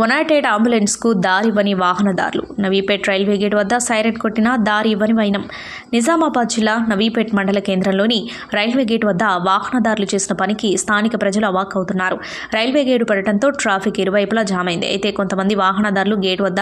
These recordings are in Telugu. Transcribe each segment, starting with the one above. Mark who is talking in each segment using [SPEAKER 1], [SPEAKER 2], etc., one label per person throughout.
[SPEAKER 1] వనాటెడ్ అంబులెన్స్కు దారి ఇవ్వని వాహనదారులు. నవీపేట్ రైల్వే గేట్ వద్ద సైరన్ కొట్టిన దారి ఇవ్వని వైనం. నిజామాబాద్ జిల్లా నవీపేట్ మండల కేంద్రంలోని రైల్వే గేట్ వద్ద వాహనదారులు చేసిన పనికి స్థానిక ప్రజలు అవాక్కవుతున్నారు రైల్వే గేటు పడటంతో ట్రాఫిక్ ఇరువైపులా జామ్ అయింది అయితే కొంతమంది వాహనదారులు గేట్ వద్ద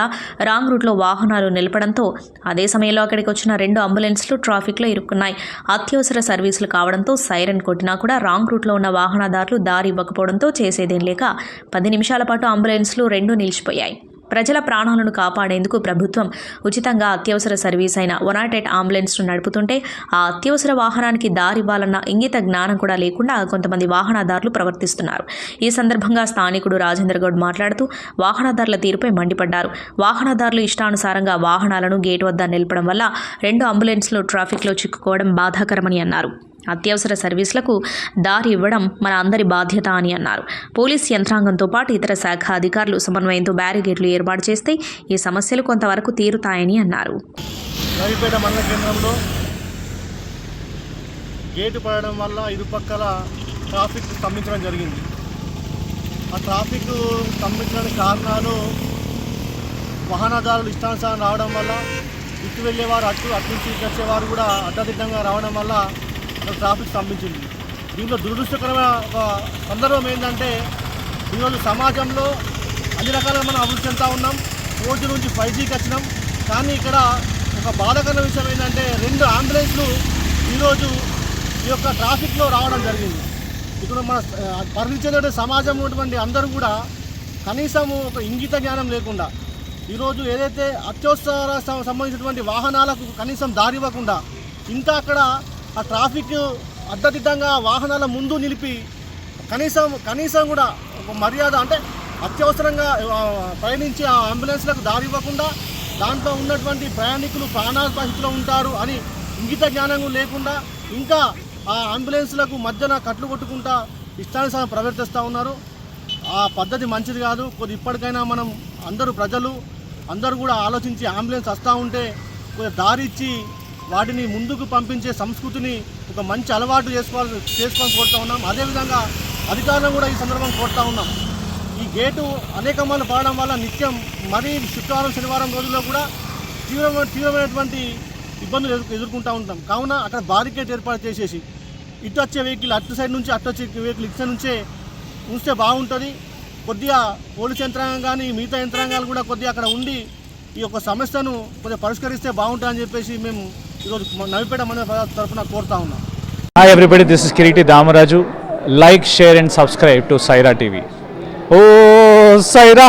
[SPEAKER 1] రాంగ్ రూట్లో వాహనాలు నిలపడంతో అదే సమయంలో అక్కడికి వచ్చిన రెండు అంబులెన్స్లు ట్రాఫిక్లో ఇరుక్కున్నాయి. అత్యవసర సర్వీసులు కావడంతో సైరన్ కొట్టినా కూడా రాంగ్ రూట్లో ఉన్న వాహనదారులు దారి ఇవ్వకపోవడంతో చేసేదేం లేక పది నిమిషాల పాటు అంబులెన్స్లు రెండు నిలిచిపోయాయి. ప్రజల ప్రాణాలను కాపాడేందుకు ప్రభుత్వం ఉచితంగా అత్యవసర సర్వీస్ అయిన వన్ అంబులెన్స్ను నడుపుతుంటే ఆ అత్యవసర వాహనానికి దారివ్వాలన్న ఇంగిత జ్ఞానం కూడా లేకుండా కొంతమంది వాహనదారులు ప్రవర్తిస్తున్నారు. ఈ సందర్భంగా స్థానికుడు రాజేంద్ర గౌడ్ మాట్లాడుతూ వాహనదారుల తీరుపై మండిపడ్డారు. వాహనదారులు ఇష్టానుసారంగా వాహనాలను గేట్ వద్ద నిలపడం వల్ల రెండు అంబులెన్స్లు ట్రాఫిక్లో చిక్కుకోవడం బాధాకరమని అన్నారు. అత్యవసర సర్వీసులకు దారి ఇవ్వడం మన అందరి బాధ్యత అని అన్నారు. పోలీస్ యంత్రాంగంతో పాటు ఇతర శాఖ అధికారులు సమన్వయంతో బ్యారిగేట్లు ఏర్పాటు చేస్తే ఈ సమస్యలు కొంతవరకు తీరుతాయని అన్నారు.
[SPEAKER 2] గేటు పడడం వల్ల ఇరుపక్కల ట్రాఫిక్ స్తంభించడం జరిగింది. ఆ ట్రాఫిక్ స్తంభించడానికి కారణాలు వాహనదారులు ఇష్టానుసారం రావడం వల్ల ఇటు వెళ్ళేవారు అటు అటు నుంచి వచ్చేవారు కూడా అడ్డదిడ్డంగా రావడం వల్ల ట్రాఫిక్ స్తంభించింది. దీంట్లో దురదృష్టకరమైన ఒక సందర్భం ఏంటంటే ఈరోజు సమాజంలో అన్ని రకాలుగా మనం అభివృద్ధి చెందుతూ ఉన్నాం. ఫోర్ నుంచి ఫైవ్ జీకి వచ్చినాం. కానీ ఇక్కడ ఒక బాధాకరమైన విషయం ఏంటంటే రెండు అంబులెన్స్లు ఈరోజు ఈ యొక్క ట్రాఫిక్లో రావడం జరిగింది. ఇక్కడ మన పరిచయం సమాజం ఉన్నటువంటి అందరూ కూడా కనీసం ఒక ఇంగిత జ్ఞానం లేకుండా ఈరోజు ఏదైతే అత్యవసర సంబంధించినటువంటి వాహనాలకు కనీసం దారి ఇవ్వకుండా ఇంకా అక్కడ ఆ ట్రాఫిక్ అడ్డదిడ్డంగా వాహనాల ముందు నిలిపి కనీసం కనీసం కూడా ఒక మర్యాద అంటే అత్యవసరంగా ప్రయాణించి ఆ అంబులెన్స్లకు దారి ఇవ్వకుండా దాంట్లో ఉన్నటువంటి ప్రయాణికులు ప్రాణాల ఉంటారు అని ఇంగిత జ్ఞానం లేకుండా ఇంకా ఆ అంబులెన్స్లకు మధ్యన కట్లు కొట్టుకుంటా ఇష్టానుసారం ప్రవర్తిస్తూ ఉన్నారు. ఆ పద్ధతి మంచిది కాదు. కొద్ది ఇప్పటికైనా మనం అందరూ ప్రజలు అందరూ కూడా ఆలోచించి అంబులెన్స్ వస్తూ ఉంటే కొద్దిగా దారి ఇచ్చి వాటిని ముందుకు పంపించే సంస్కృతిని ఒక మంచి అలవాటు చేసుకోవాలి చేసుకొని కోరుతా ఉన్నాం. అదేవిధంగా అధికారులను కూడా ఈ సందర్భం కోరుతా ఉన్నాం. ఈ గేటు అనేక మంది పడడం వల్ల నిత్యం మరీ శుక్రవారం శనివారం రోజుల్లో కూడా తీవ్రమైన తీవ్రమైనటువంటి ఇబ్బందులు ఎదుర్కొంటూ ఉంటాం. కావున అక్కడ బారికేట్ ఏర్పాటు చేసేసి ఇటు వచ్చే వెహికల్ అటు సైడ్ నుంచి అటు వచ్చే వెహికల్ ఇటు సైడ్ నుంచే ఉంచితే బాగుంటుంది. కొద్దిగా పోలీస్ యంత్రాంగం కానీ మిగతా యంత్రాంగాలు కూడా కొద్దిగా అక్కడ ఉండి ఈ యొక్క సమస్యను కొద్దిగా పరిష్కరిస్తే బాగుంటుందని చెప్పేసి మేము ఈరోజు నవ్విపేట మండల తరఫున కోరుతా ఉన్నా.
[SPEAKER 3] Hi everybody this like share and subscribe to Saira TV oh Sye Raa